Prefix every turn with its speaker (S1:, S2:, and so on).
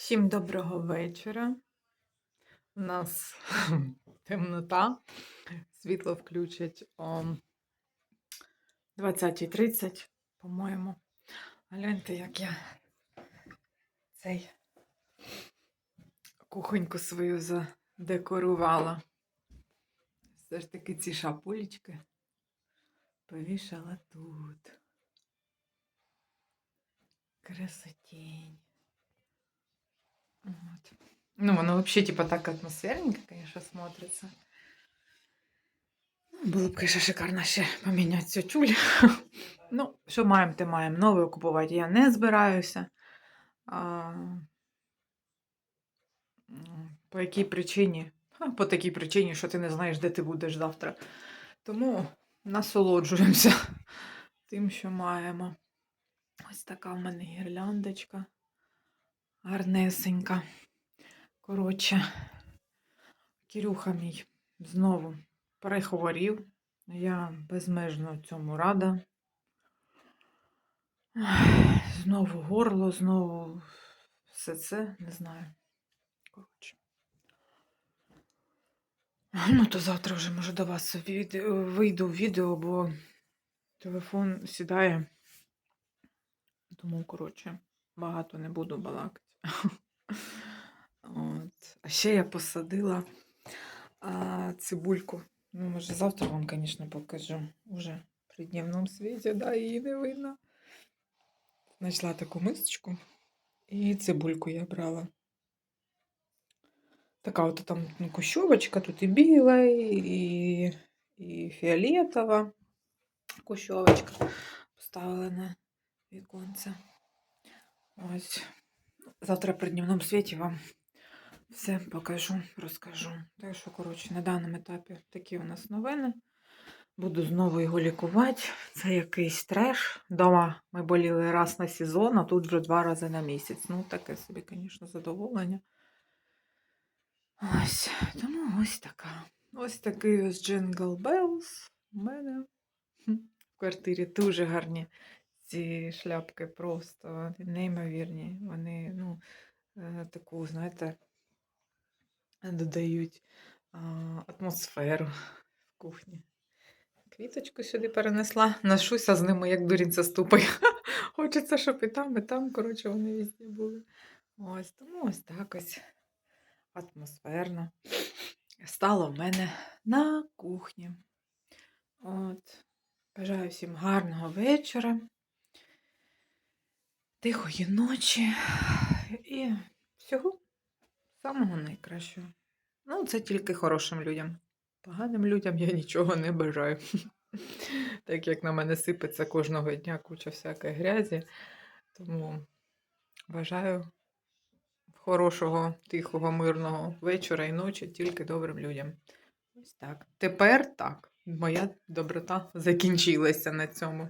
S1: Всім доброго вечора. У нас темнота. Світло включать о 20.30, по-моєму. Гляньте, як я цей кухоньку свою задекорувала. Все ж таки ці шапулечки повішала тут. Красотень. Вот. Ну, оно вообще типа так атмосферненько, конечно, смотрится. Ну, Було б, конечно, шикарно ще поміняти цю тюль. ну, що маємо, те маємо. Нову купувати я не збираюся. А... По якій причині? Ха, По такій причині, що ти не знаєш, де ти будеш завтра. Тому насолоджуємося тим, що маємо. Ось така в мене гірляндочка. Гарнесенька. Коротше, Кирюха мій знову перехворів. Я безмежно цьому рада. Знову горло, знову все це, не знаю. Коротше. Ну, то завтра вже, може, до вас вийду в відео, бо телефон сідає. Тому, коротше, багато не буду балакати. От. А ще я посадила а, цибульку. Ну, може, завтра вам, звісно, покажу. Уже при дневному світі, да, її не видно. Знайшла таку мисочку і цибульку я брала. Така от там ну, кущовочка, тут і біла, і, і фіолетова кущовочка. Поставила на віконце. Ось. Завтра при дневному світі вам все покажу, розкажу. Так що, коротше, на даному етапі такі у нас новини. Буду знову його лікувати. Це якийсь треш. Дома ми боліли раз на сезон, а тут вже два рази на місяць. Ну, таке собі, звісно, задоволення. Ось, тому ось така. Ось такий ось Jingle Bells у мене в квартирі дуже гарні ці шляпки просто неймовірні. Вони, ну, е, таку, знаєте, додають атмосферу в кухні. Квіточку сюди перенесла, ношуся з ними, як дурінця з тупою. Хочеться, щоб і там, і там, коротше, вони везде були. Ось, тому ось так ось атмосферно. Стало в мене на кухні. От. Бажаю всім гарного вечора, тихої ночі і всього самого найкращого. Ну, це тільки хорошим людям. Поганим людям я нічого не бажаю. Так як на мене сипеться кожного дня куча всякої грязі. Тому бажаю хорошого, тихого, мирного вечора і ночі тільки добрим людям. Ось так. Тепер так. Моя доброта закінчилася на цьому.